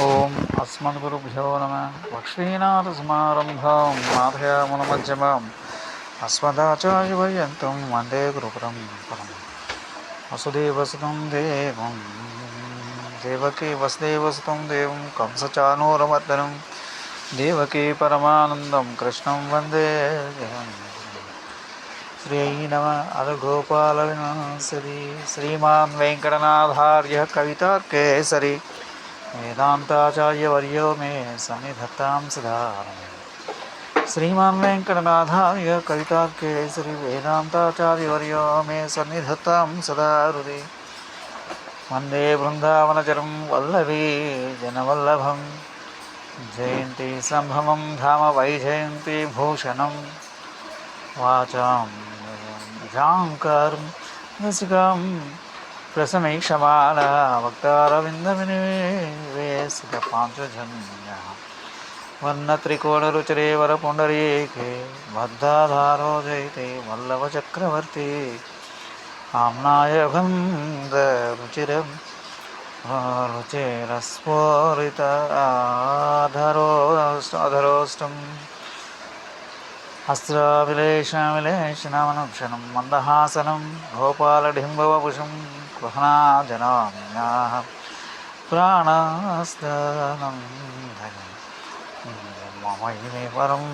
ఓం అస్మద్గురుభ్యో నమ. లక్ష్మీనాథసమారంభాం నాథయామునమధ్యమాం అస్మదాచార్యపర్యంతం వందే గురుపురం పరం వసుదేవసుతం దేవం దేవకీ వసుదేవసుతం దేవం కంసచానూరమర్దనం దేవకీ పరమానందం కృష్ణం వందే జగన్. శ్రీ నమ అదగోపాలవినాశరి శ్రీమాన్ వెంకటనాథార్య కవితార్కేసరి. वेदान्ताचार्यवर्यो मे सन्निधत्तां सदारम् श्रीमान् श्री कवितार्के श्रीवेदान्ताचार्यवर्यो मे सन्निधत्तां सदारुदे। वंदे बृन्दावनचरं वल्लवी जनवल्लभं जयंती सम्भ्रमं धाम वैजयती भूषण वाचा जाङ्कारं ప్రసమీక్షమాణ వక్తారవిందవినివేశిత పాంచజన్య వర్ణత్రికోణరుచరే వరపుండరీకే బద్ధాధారో జయతే వల్లభచక్రవర్తి ఆమ్నాయ గంధరుచిరం రుచిరస్ఫోరిత ఆధరో అధరోష్టం హస్త్రవిలేషవిలేషణమనుక్షణం మందహాసనం గోపాలడింబవపుషం గృహణాజనామ్యా ప్రాణస్థానం మమైమే పరం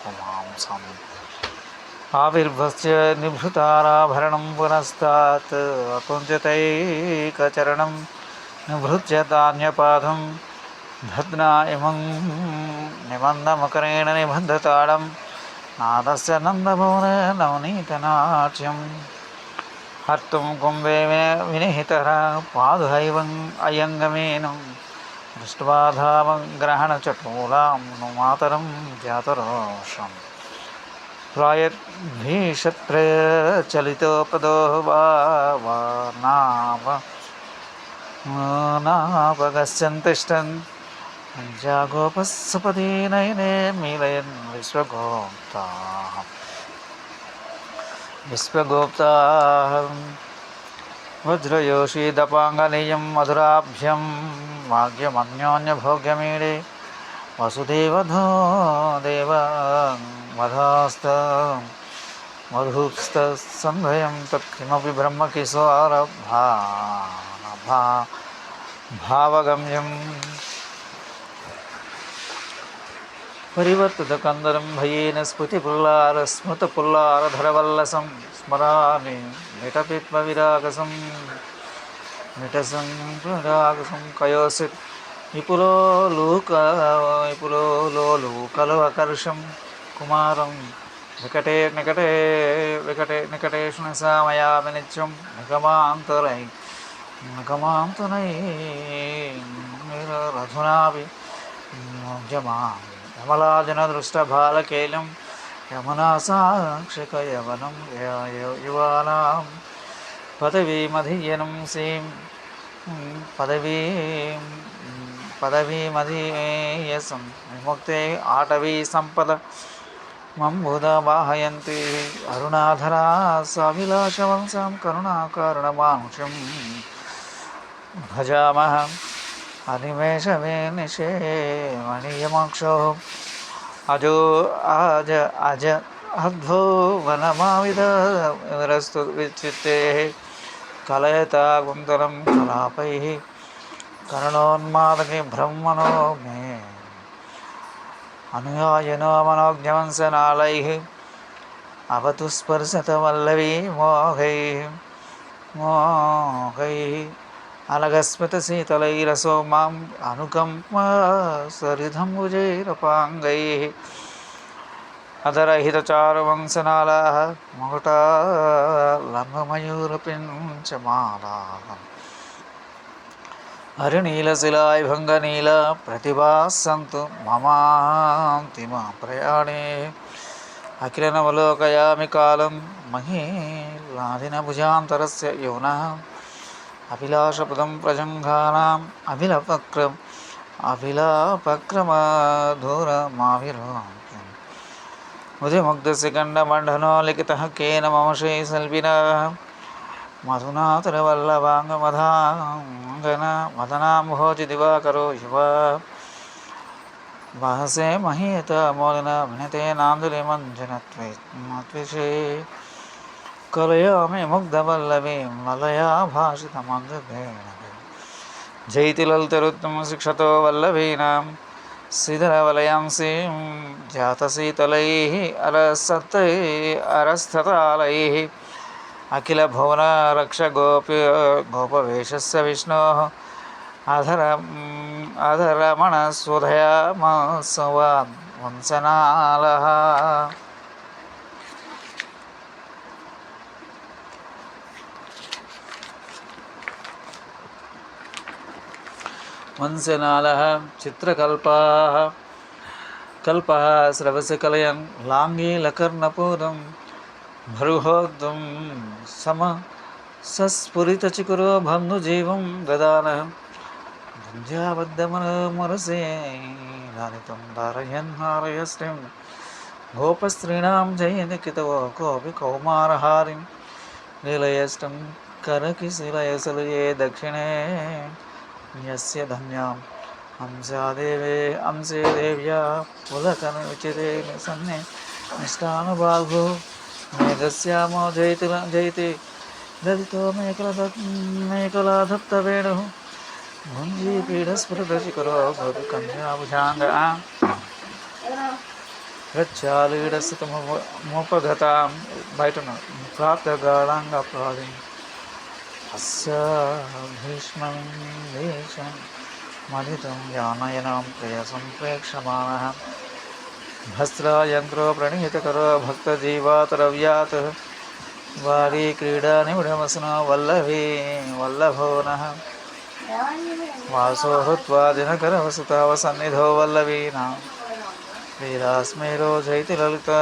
పుమాంసం ఆవిర్భస్య నిభృతారాభరణం పునస్తాత్ అకుంచతైకచరణం నిభృత్య ధాన్యపాదం భద్నా ఇమం నిబంధమకరేణ నిబద్ధతాళం నాదస్య నందభవన నవనీతనాట్యం హర్తుం కుంభే వినిహితర పాదుహైవం అయంగమేనం దృష్ట్వా ధామం గ్రహణచటూలాం ను మాతరం జాతరోషం ప్రాయద్భీషత్రచలితోపదో వా తిష్టన్ నావ నయనే మీలయన్ విశ్వగోప్తా विश्वगुप्ता वज्रयोषीदपाङ्गनीयं मधुराभ्यं भाग्यमन्योन्यभोग्यमीडे वसुदेवधो देव मधास्त मधुस्तसन्धयं तत्किमपि ब्रह्मकिशोरभा भावगम्यम् భా భావగమ్యం పరివర్తితకందరం భయేన స్ఫుతిపుల్లార స్మృతపుల్లారధరవల్లసం స్మరామి మిటపిత్మవిరాగసం మిటసం విరాగసం కయోసిత్ విపులో లూక విపులో లోకలు అకర్షం కుమారం వికటే నికటే వికటే నికటేషు సామయామి నిత్యం నిగమాంతరై నిగమాంతనై యమునా సాక్షిక యవనం యువానాం పదవీమధీయనం సీం పదవీ పదవీమధీయసం విముక్తే ఆటవీ సంపద మంబుద వాహయంతి అరుణాధరా సవిలాషవంశం కరుణాకారణమానుషం భజామహ. അനിമേഷമേ നിശേ മണിയമോക്ഷോ അജോ ആജ അജ അദ്ഭോ വനമാവിത വിരസ്തു വിച്ചിത്തേ കലയതാ കുന്തലം കലാപൈ കരുണോന്മാദകി ബ്രഹ്മണോ മേ അനുയായനോ മനോജ്ഞവംസനാളൈ അവതു സ്പർശത വല്ലവീ മോഹൈ മോഹൈ అలగస్మిత శీతలైరసో మాం అనుకంప సరిధంబుజైరపాంగై అధరహితచారువంశనాళ మొగట లంబమయూరపించమాలా హరినీలశిలాయభంగనీల ప్రతిభాసంతు మమాంతిమ ప్రయాణే అఖిలనవలోకయామి కాలం మహీలాదిన భుజాంతరస్య యువన అభిలాషపదం ప్రజంఘానాం అభిలపక్రం అభిలాపక్రమధూరమావిరో. ఉదిముగ్ధశిఖండమండనో లిఖితः కేన మమ శ్రీశల్పిన మధునాతురవల్లవాంగమధాంగన మదనాంభోజి దివాకరో యువ. వహసే మహీయత మోదన వినతే నాందులి మంజనత్విషే కలయామి ముగ్ధవల్లవి మలయా భాషిత మందుభేణ జైతి లలితరుత్తమ శిక్షతో వల్లభీనాం సిధరవలయాంసీం జాతశీతలైः అరసత్తై రక్ష గోపి గోపవేషస్య విష్ణో అధర అధరమణ అధరమణస్వధయామసవాన్ వంశనాలः వంశనాలः చిత్రకల్పాः కల్పः స్రవసకలయన్ లాంగీలకర్ణపూరం భృహోద్ధం సమ సస్ఫురితచికురో బంధుజీవం దదాన భుంజాబద్ధమనమరసే లాలితం ధారయన్ హారయశ్రీం గోపస్త్రీణాం జయనికితవో కోపి కౌమారహారిం లీలయష్టం కరకిశిలయసలు ఏ దక్షిణే यस्य धन्यां। हंसा देवे हंसे देव्या पुलकनुचिते सन्ने निष्ठानुबाहो। मेघस्यामो जयति जयति। ललितो मेकलद मेकलाधत्तवेणुः भुञ्जीपीडस्फुटशिखरो भवतु कन्याभुजाङ्गा गच्छालीडस्तमोपगतां बयटन प्राप्तगाढाङ्गप्रादिम् भीष्मं देशं मथितुं यानयनां प्रियसं प्रेक्षमाणः। भस्रायन्त्रो प्रणीतकरो भक्तजीवातरव्यात्। वारी क्रीडानिमिडमसनो वल्लभी, वल्लभो नः। वासो वल्लवीना। ललिता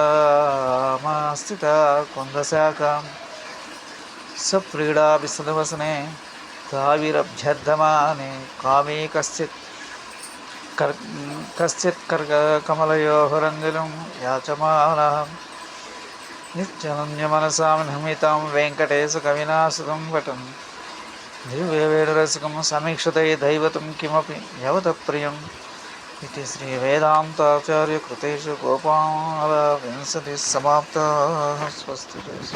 లలితామాస్థిత కుందశాఖాం తావిరభ్యర్థమానే కామే కశ్చిత్ కర్ కశ్చిత్ కర్గ కమలయోహరంజనం యాచమానः నిత్యనన్యమనసాం నమితాం వెంకటేశ కవినాశకం వటం దివ్యవేణురసికం సమీక్షతై దైవతం కిమపి యవత ప్రియం ఇది శ్రీ వేదాంతాచార్య కృతేషు గోపాల వింశతి సమాప్త స్వస్తి